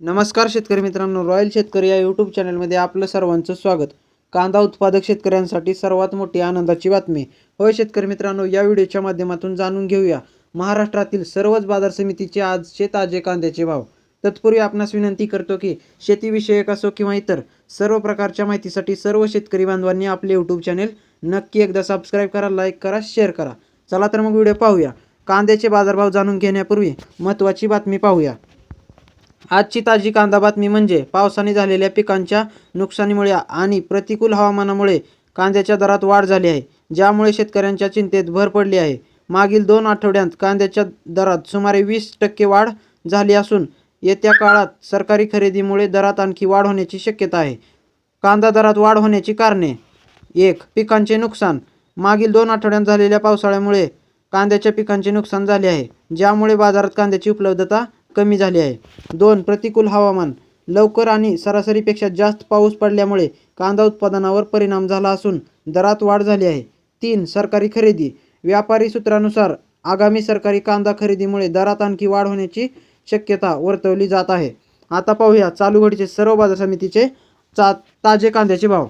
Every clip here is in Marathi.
नमस्कार शेतकरी मित्रांनो रॉयल शेतकरी या यूट्यूब चॅनलमध्ये आपलं सर्वांचं स्वागत. कांदा उत्पादक शेतकऱ्यांसाठी सर्वात मोठी आनंदाची बातमी. होय शेतकरी मित्रांनो या व्हिडिओच्या माध्यमातून जाणून घेऊया. महाराष्ट्रातील सर्वच बाजार समितीचे आजचे ताजे कांद्याचे भाव. तत्पूर्वी आपणास विनंती करतो की शेतीविषयक असो किंवा इतर सर्व प्रकारच्या माहितीसाठी सर्व शेतकरी बांधवांनी आपले यूट्यूब चॅनेल नक्की एकदा सबस्क्राईब करा लाईक करा शेअर करा. चला तर मग व्हिडिओ पाहूया. कांद्याचे बाजारभाव जाणून घेण्यापूर्वी महत्त्वाची बातमी पाहूया. आजची ताजी कांदा बातमी म्हणजे पावसाने झालेल्या पिकांच्या नुकसानीमुळे आणि प्रतिकूल हवामानामुळे कांद्याच्या दरात वाढ झाली आहे ज्यामुळे शेतकऱ्यांच्या चिंतेत भर पडली आहे. मागील दोन आठवड्यांत कांद्याच्या दरात सुमारे वीस टक्के वाढ झाली असून येत्या काळात सरकारी खरेदीमुळे दरात आणखी वाढ होण्याची शक्यता आहे. कांदा दरात वाढ होण्याची कारणे एक पिकांचे नुकसान. मागील दोन आठवड्यात झालेल्या पावसाळ्यामुळे कांद्याच्या पिकांचे नुकसान झाले आहे ज्यामुळे बाजारात कांद्याची उपलब्धता कमी झाली आहे. दोन प्रतिकूल हवामान. लवकर आणि सरासरीपेक्षा जास्त पाऊस पडल्यामुळे कांदा उत्पादनावर परिणाम झाला असून दरात वाढ झाली आहे. तीन सरकारी खरेदी. व्यापारी सूत्रानुसार आगामी सरकारी कांदा खरेदीमुळे दरात आणखी वाढ होण्याची शक्यता वर्तवली जात आहे. आता पाहूया चालू घडीचे सर्व बाजार समितीचे चा ताजे कांद्याचे भाव.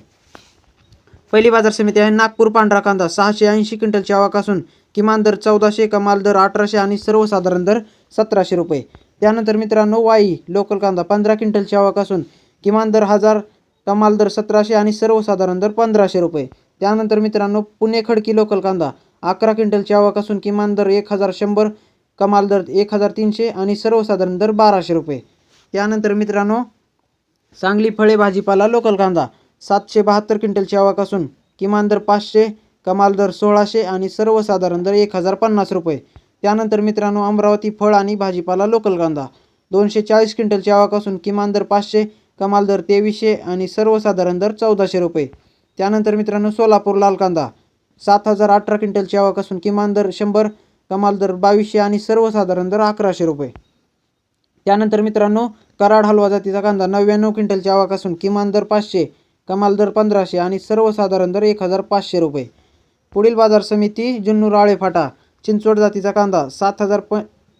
पहिली बाजार समिती आहे नागपूर पांढरा कांदा सहाशे ऐंशी क्विंटलची आवक असून किमान दर चौदाशे कमाल दर अठराशे आणि सर्वसाधारण दर सतराशे रुपये. त्यानंतर मित्रांनो वाई लोकल कांदा पंधरा क्विंटलची आवक असून किमान दर हजार कमाल दर सतराशे आणि सर्वसाधारण दर पंधराशे रुपये. त्यानंतर मित्रांनो पुणे खडकी लोकल कांदा अकरा क्विंटलची आवक असून किमान दर एक हजार शंभर कमाल दर एक हजार तीनशे आणि सर्वसाधारण दर बाराशे रुपये. त्यानंतर मित्रांनो सांगली फळे भाजीपाला लोकल कांदा सातशे बहात्तर क्विंटलची आवक असून किमान दर पाचशे कमाल दर सोळाशे आणि सर्वसाधारण दर एक हजार पन्नास रुपये. त्यानंतर मित्रांनो अमरावती फळ आणि भाजीपाला लोकल कांदा. दोनशे चाळीस क्विंटलची आवक असून किमान दर पाचशे कमाल दर तेवीसशे आणि सर्वसाधारण दर चौदाशे रुपये. त्यानंतर मित्रांनो सोलापूर लाल कांदा. सात हजार अठरा क्विंटलची आवक असून किमान दर शंभर कमाल दर बावीसशे आणि सर्वसाधारण दर अकराशे रुपये. त्यानंतर मित्रांनो कराड हलवा जातीचा कांदा नव्याण्णव क्विंटलची आवक असून किमान दर पाचशे कमाल दर पंधराशे आणि सर्वसाधारण दर एक हजार पाचशे रुपये. पुढील बाजार समिती जुन्नूर राळे फाटा. चिंचवड जातीचा कांदा सात हजार प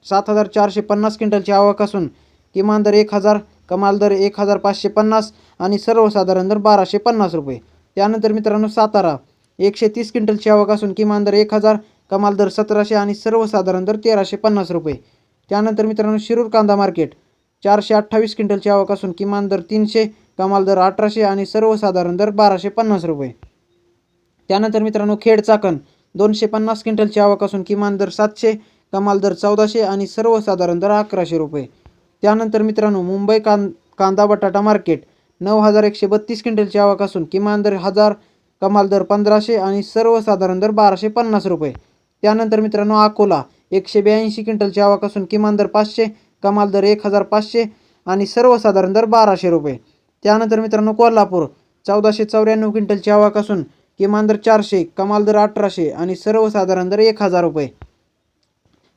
सात हजार चारशे पन्नास क्विंटलची आवक असून किमान दर एक हजार कमाल दर एक हजार पाचशे पन्नास आणि सर्वसाधारण दर बाराशे पन्नास रुपये. त्यानंतर मित्रांनो सातारा एकशे तीस क्विंटलची आवक असून किमान दर एक हजार कमाल दर सतराशे आणि सर्वसाधारण दर तेराशे पन्नास रुपये. त्यानंतर मित्रांनो शिरूर कांदा मार्केट चारशे अठ्ठावीस क्विंटलची आवक असून किमान दर तीनशे कमाल दर अठराशे आणि सर्वसाधारण दर बाराशे पन्नास रुपये. त्यानंतर मित्रांनो खेड चाकण दोनशे पन्नास क्विंटलची आवक असून किमान दर सातशे कमाल दर चौदाशे आणि सर्वसाधारण दर अकराशे रुपये. त्यानंतर मित्रांनो मुंबई कां कांदा बटाटा मार्केट नऊ हजार एकशे बत्तीस क्विंटलची आवक असून किमान दर हजार कमाल दर पंधराशे आणि सर्वसाधारण दर बाराशे पन्नास रुपये. त्यानंतर मित्रांनो अकोला एकशे ब्याऐंशी क्विंटलची आवक असून किमान दर पाचशे कमाल दर एक हजार पाचशे आणि सर्वसाधारण दर बाराशे रुपये. त्यानंतर मित्रांनो कोल्हापूर चौदाशे चौऱ्याण्णव क्विंटलची आवक असून किमान दर चारशे कमाल दर अठराशे आणि सर्वसाधारण दर एक हजार रुपये.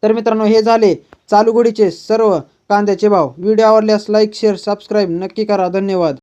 तर मित्रांनो हे झाले चालू घडीचे सर्व कांद्याचे भाव. व्हिडिओ आवडल्यास लाईक शेअर सबस्क्राईब नक्की करा. धन्यवाद.